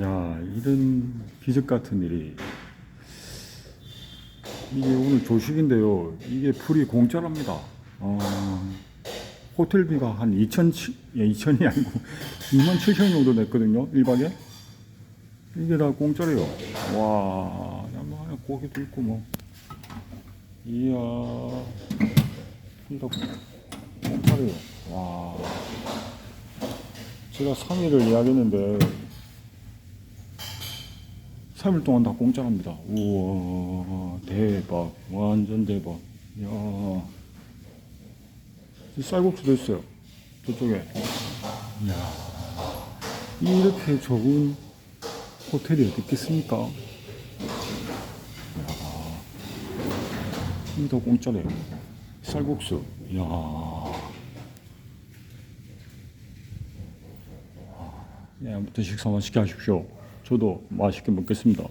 야, 이런 기적 같은 일이. 이게 오늘 조식인데요. 이게 풀이 공짜랍니다. 어, 호텔비가 한 2천, 예, 2천이 아니고 2만 7천 정도 냈거든요. 1박에. 이게 다 공짜래요. 와, 야, 뭐, 고기도 있고 뭐. 이야, 이거 공짜래요. 와. 제가 3일을 예약했는데 3일 동안 다 공짜랍니다. 우와 대박 완전 대박. 이야 이 쌀국수도 있어요. 저쪽에. 이야 이렇게 좋은 호텔이 어디 있겠습니까? 이야 이거 다 공짜래요. 쌀국수. 이야 예, 아무튼 식사 맛있게 하십시오. 저도 맛있게 먹겠습니다.